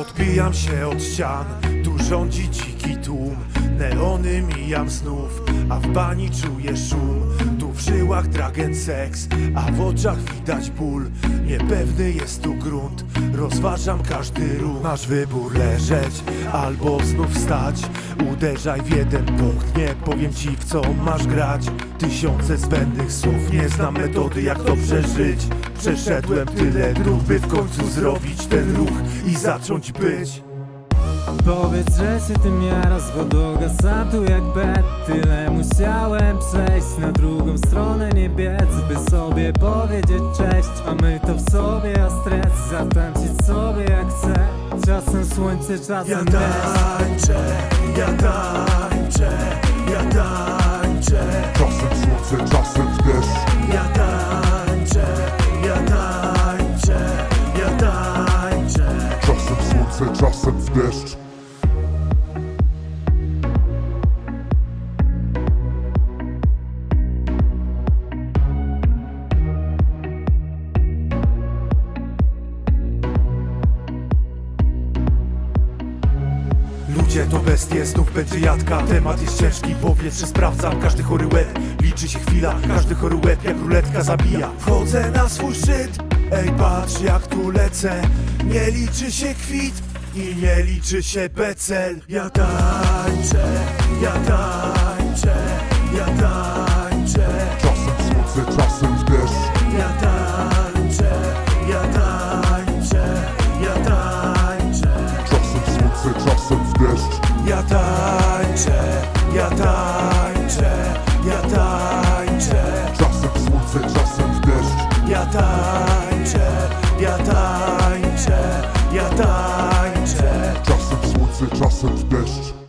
Odbijam się od ścian, tu rządzi dziki tłum. Neony mijam znów, a w bani czuję szum. Tu w żyłach dragen seks, a w oczach widać ból. Niepewny jest tu grunt, rozważam każdy ruch. Masz wybór leżeć, albo znów wstać Uderzaj w jeden punkt, nie powiem ci w co masz grać Tysiące zbędnych słów, nie znam metody jak to przeżyć. Przeszedłem tyle dróg, by w końcu zrobić ten ruch i zacząć być. Powiedz, że się tym jarasz, bo dogasam tu jak bet. Tyle musiałem przejść na drugą stronę niebiec By sobie powiedzieć cześć, a my to w sobie a stres Zatańczyć sobie jak chcę. Czasem słońce, Ja czasem deszcz. ja tańczę, ja tańczę czasem w deszcz. Ludzie to bestie, znów będzie jadka. Temat jest ciężki, powietrze sprawdzam. Każdy chory łeb, liczy się chwila. Każdy chory łeb jak ruletka zabija. Wchodzę na swój szczyt. Ej patrz jak tu lecę. Nie liczy się kwit I nie liczy się becel Ja tańczę, ja tańczę Ja tańczę, Czasem słońce, czasem w deszcz ja tańczę Ja tańczę, ja tańczę. Czasem słońce, czasem w deszcz Ja tańczę, ja tańczę, ja tańczę, Czasem słońce, czasem w deszcz ja tańczę, ja tańczę, ja tańczę. Czasem słońce, czasem w deszcz